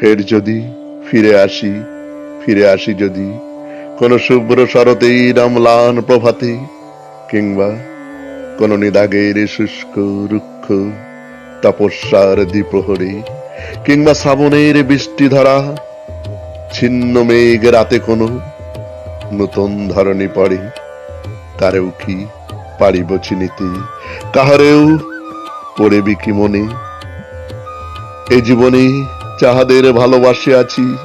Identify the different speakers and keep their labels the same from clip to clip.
Speaker 1: ফের যদি ফিরে আসি ফিরে আসি যদি, কোন শুভ্র শরতেই রামলান প্রভাতে, কিংবা কোন নিদাগের শুষ্ক রুক্ষ তপস্যার দ্বিপ্রহরে, কিংবা শ্রাবণের বৃষ্টি ধরা, ছিন্ন মেঘ রাতে কোনো নতুন ধরনী পড়ে কারেও কি পারিব চিনিতে, কাহারেও পড়েবি কি মনে? এ জীবনে যাহাদের ভালোবাসে আছি,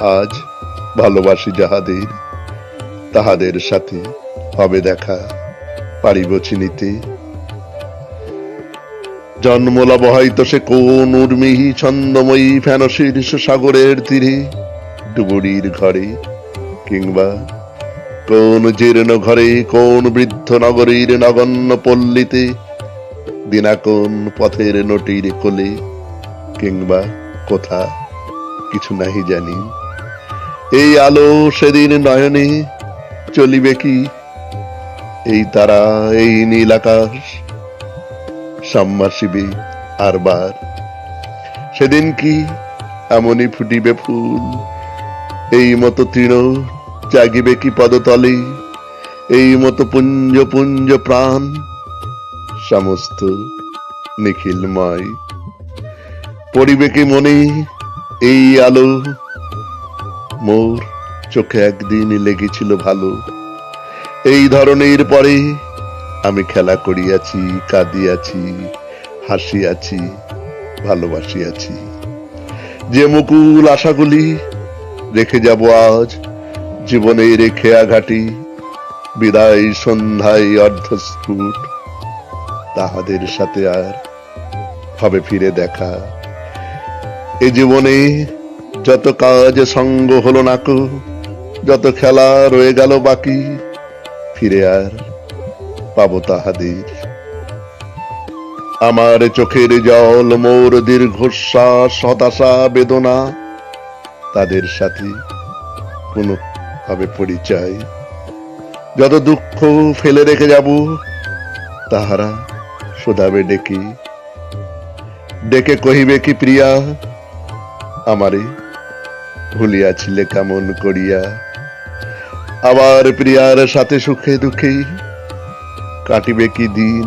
Speaker 1: আজ ভালোবাসি যাহাদের। তাহাদের সাথে হবে দেখা পারিব চিনিতে। জন্মলাভ হয়তো সে কোন উর্মিহি ছন্দময়ী ফেন শীর্ষ সাগরের তীরে, ডুবুরির ঘরে কিংবা কোন জীর্ণ ঘরে, কোন বৃদ্ধ নগরীর নগণ্য পল্লীতে দিনা কোন পথের নটির কোলে কিংবা কোথা কিছু নাহি জানি। এই আলো সেদিন নয়নে চলিবে কি? এই তারা, এই নীল আকাশ সম্মাসিবে আর বার। সেদিন কি এমনই ফুটিবে ফুল? এই মতো তৃণ জাগিবে কি পদতলে? এই মতো পুঞ্জ পুঞ্জ প্রাণ, সমস্ত নিখিলময় পড়িবে কি মনে এই আলো? মোর চোখে একদিন লেগেছিল ভালো। এই ধরনের পরে আমি খেলা করিয়াছি, কাঁদিয়াছি, হাসিয়াছি, ভালোবাসিয়াছি। যে মুকুল আশাগুলি রেখে যাব আজ, জীবনের খেয়া ঘাটি বিদায় সন্ধ্যায় অর্ধস্ফুট, তাহাদের সাথে আর হবে ফিরে দেখা। এ জীবনে যত কাজ সঙ্গ হলো নাকো, যত খেলা রয়ে গেল বাকি, ফিরে আর পাবো তাহাদের। আমার চোখের জল, মোর দীর্ঘশ্বাস, হতাশা, বেদনা, তাদের সাথে কোনো ভাবে পরিচয়। যত দুঃখ ফেলে রেখে যাব, তাহারা শোধাবে ডেকে। ডেকে কহিবে কি প্রিয়া আমারে ভুলিয়াছিলে কেমন করিয়া। আবার প্রিয়ার সাথে সুখে দুঃখে কাটিবে কি দিন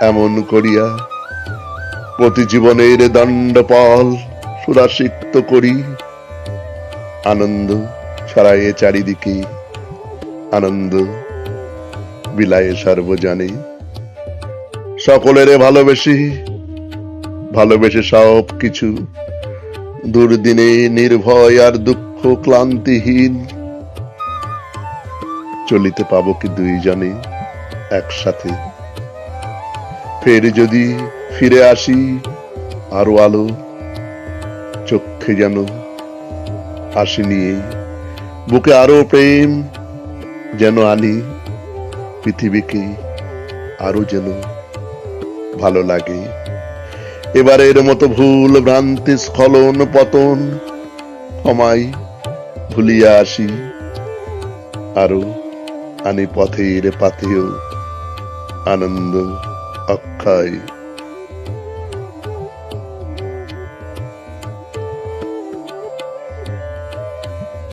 Speaker 1: এমন করিয়া। প্রতি জীবনের দণ্ডপাল সুরাসিক্ত করি। আনন্দ ছড়ায়ে চারিদিকে, আনন্দ বিলায়ে সর্বজানে। সকলের ভালোবেসে ভালোবেসে সব কিছু দুর্দিনে নির্ভয় আর দুঃখ ক্লান্তিহীন। চলিতে পাব কি দুই দুইজনে একসাথে। ফের যদি ফিরে আসি, আরও আলো চক্ষে যেন আসি নিয়ে। বুকে আরও প্রেম যেন আনি, পৃথিবীকে আরও যেন ভালো লাগে। এবারের মতো ভুল, ভ্রান্তি, স্খলন, পতন ক্ষমাই ভুলিয়া আসি। আরও আনি পথের পাথেও আনন্দ, অক্ষয়